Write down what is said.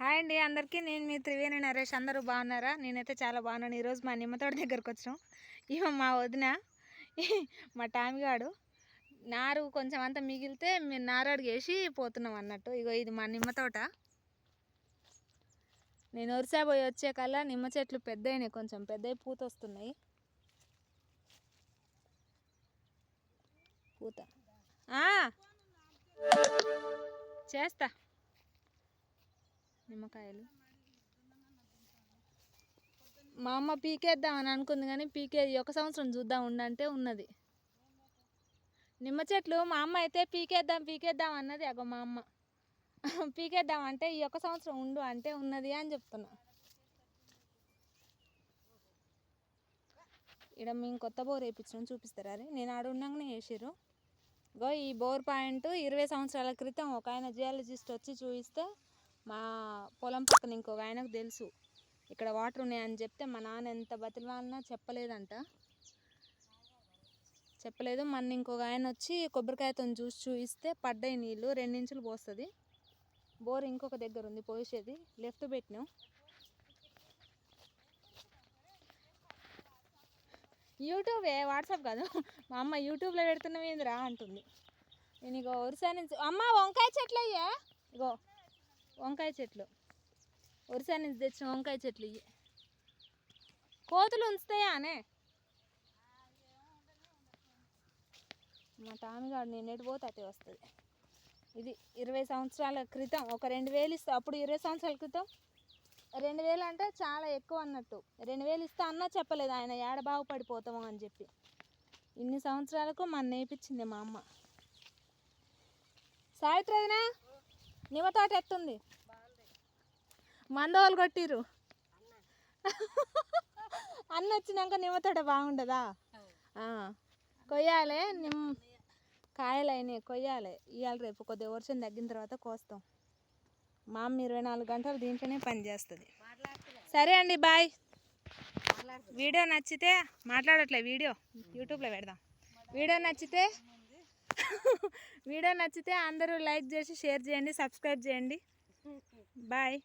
Hi అండి అందరికీ. నేను మీ త్రివేణి నరేష్. అందరూ బాగున్నారా? నేనైతే చాలా బాగున్నాను. ఈరోజు మా నిమ్మతోట దగ్గరకు వచ్చినాం. ఇవ మా వదిన మా టామిగాడు నారు కొంచెం అంతా మిగిలితే మేము నారు అడిగేసి పోతున్నాం అన్నట్టు. ఇగో ఇది మా నిమ్మ తోట నేను ఒరిసా పోయి వచ్చే కల్లా నిమ్మ చెట్లు పెద్దయినాయి కొంచెం. పెద్దవి పూత వస్తున్నాయి. పూత. చేస్తా. నిమ్మకాయలు. మా అమ్మ పీకేద్దామని అనుకుంది కానీ పీకే ఒక సంవత్సరం చూద్దాం ఉండంటే ఉన్నది. నిమ్మ చెట్లు మా అమ్మ అయితే పీకేద్దాం పీకేద్దాం అన్నది అగో మా అమ్మ. పీకేద్దాం అంటే ఈ ఒక సంవత్సరం ఉండు అంటే ఉన్నది అని చెప్తున్నా. ఇక్కడ మేము కొత్త బోర్ వేయించడం చూపిస్తారా అది నేను ఆడ ఉండగానే వేసారు గో ఈ బోర్ పాయింట్ ఇరవై సంవత్సరాల క్రితం ఒక ఆయన జియాలజిస్ట్ వచ్చి చూపిస్తే మా పొలం పక్కన ఇంకొక ఆయనకు తెలుసు. ఇక్కడ వాటర్ ఉన్నాయని చెప్తే మా నాన్న ఎంత బతిలాలన్నా చెప్పలేదంట. చెప్పలేదు. మన ఇంకొక ఆయన వచ్చి కొబ్బరికాయతో చూసి చూపిస్తే పడ్డాయి నీళ్ళు రెండించులు పోస్తుంది. బోర్ ఇంకొక దగ్గర ఉంది పోసేది. లెఫ్ట్ పెట్టినాం. యూట్యూబే వాట్సాప్ కాదు. మా అమ్మ యూట్యూబ్లో పెడుతున్నామేందిరా అంటుంది. నేను ఇగో ఒరిసా నుంచి అమ్మ వంకాయ చెట్లు అయ్యా ఇగో. వంకాయ చెట్లు. ఒరిసా నుంచి తెచ్చిన వంకాయ చెట్లు ఇవి కోతులు ఉంచుతాయా అనే? మా టామిగాడు నేను పోతే వస్తుంది. ఇది ఇరవై సంవత్సరాల క్రితం ఒక రెండు వేలు ఇస్తా అప్పుడు ఇరవై సంవత్సరాల క్రితం రెండు వేలు అంటే చాలా ఎక్కువ అన్నట్టు. రెండు వేలు ఇస్తే అన్నా చెప్పలేదు ఆయన ఏడ బాగుపడిపోతామో అని చెప్పి. ఇన్ని సంవత్సరాలకు మన నేర్పించింది మా అమ్మ. సావిత్రి నిమ్మ తోట ఎట్టుంది మందోలు కొట్టిర్రు. అన్న వచ్చినాక నిమ్మ తోట బాగుండదా? కొయ్యాలే కొయ్యాలి నిమ్ కాయలు అయినాయి కొయ్యాలి. ఇవాళ రేపు కొద్దిగా వర్షం తగ్గిన తర్వాత కోస్తాం. మా అమ్మ ఇరవై నాలుగు గంటలు దీంట్లోనే పని చేస్తుంది. సరే అండి బాయ్. వీడియో నచ్చితే మాట్లాడట్లే వీడియో యూట్యూబ్లో పెడదాం. వీడియో నచ్చితే వీడియో నచ్చితే అందరూ లైక్ చేసి షేర్ చేయండి సబ్స్క్రైబ్ చేయండి. బాయ్.